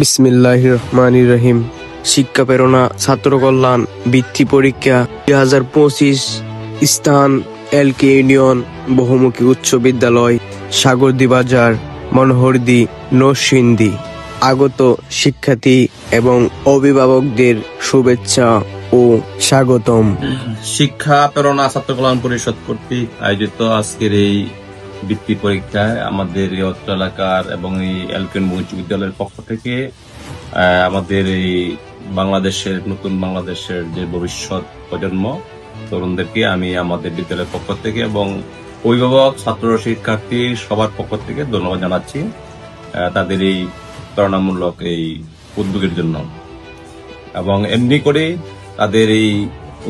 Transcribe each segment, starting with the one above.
বিসমিল্লাহ রহমান রহিম শিক্ষা, প্রেরণা ছাত্র কল্যাণ বৃত্তি পরীক্ষা, দুই হাজার পঁচিশ, স্থান, এল কে ইউনিয়ন, বহুমুখী উচ্চ বিদ্যালয়, সাগরদি বাজার, মনোহরদি, নরসিংদী। আগত শিক্ষার্থী এবং অভিভাবকদের শুভেচ্ছা ও স্বাগতম। শিক্ষা, প্রেরণা ছাত্র কল্যাণ পরিষদ কর্তৃক আয়োজিত আজকের এই বৃত্তি পরীক্ষায় আমাদের এই অত্র এলাকার এবং এই এলকেন উচ্চ বিদ্যালয়ের পক্ষ থেকে আমাদের এই বাংলাদেশের, নতুন বাংলাদেশের যে ভবিষ্যৎ প্রজন্ম, তরুণদেরকে আমি আমাদের বিদ্যালয়ের পক্ষ থেকে এবং অভিভাবক, ছাত্র, শিক্ষার্থী সবার পক্ষ থেকে ধন্যবাদ জানাচ্ছি তাদের এই প্রেরণামূলক এই উদ্যোগের জন্য। এবং এমনি করে তাদের এই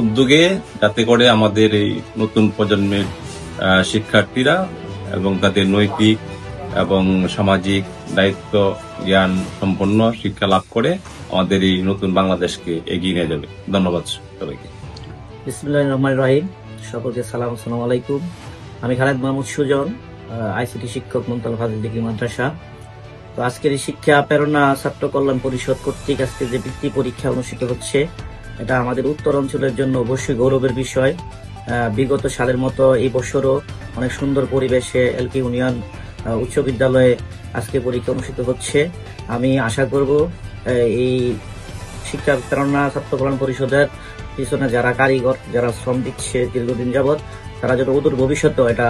উদ্যোগে যাতে করে আমাদের এই নতুন প্রজন্মের শিক্ষার্থীরা এবং তাদের নৈতিক এবং সামাজিক দায়িত্ব, জ্ঞান সম্পন্ন শিক্ষা লাভ করে আমাদের এই নতুন বাংলাদেশকে এগিয়ে নিয়ে যাবে। ধন্যবাদ সবাইকে। বিসমুল্লাহ রহমান রহিম। সকলকে সালাম, আসসালামু আলাইকুম। আমি খালেদ মাহমুদ সুজন আইসিটি শিক্ষক মন্তাল ফাজিল ডিগ্রি মাদ্রাসা। তো আজকের এই শিক্ষা প্রেরণা ছাত্র কল্যাণ পরিষদ কর্তৃক আজকে যে বৃত্তি পরীক্ষা অনুষ্ঠিত হচ্ছে, এটা আমাদের উত্তর অঞ্চলের জন্য অবশ্যই গৌরবের বিষয়। বিগত সালের মতো এই বছরও অনেক সুন্দর পরিবেশে এলকে ইউনিয়ন উচ্চ বিদ্যালয়ে আজকে পরীক্ষা অনুষ্ঠিত হচ্ছে। আমি আশা করব এই শিক্ষা প্রেরণা ছাত্র কল্যাণ পরিষদের পিছনে যারা কারিগর, যারা শ্রম দিচ্ছে দীর্ঘদিন যাবৎ, তারা যেন অদূর ভবিষ্যতেও এটা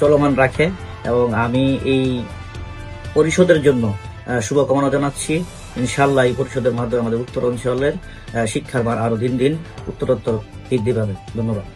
চলমান রাখে এবং আমি এই পরিষদের জন্য শুভকামনা জানাচ্ছি। ইনশাল্লাহ এই পরিষদের মাধ্যমে আমাদের উত্তর অঞ্চলের শিক্ষার মান আরও দিন দিন উত্তরোত্তর বৃদ্ধি পাবে। ধন্যবাদ।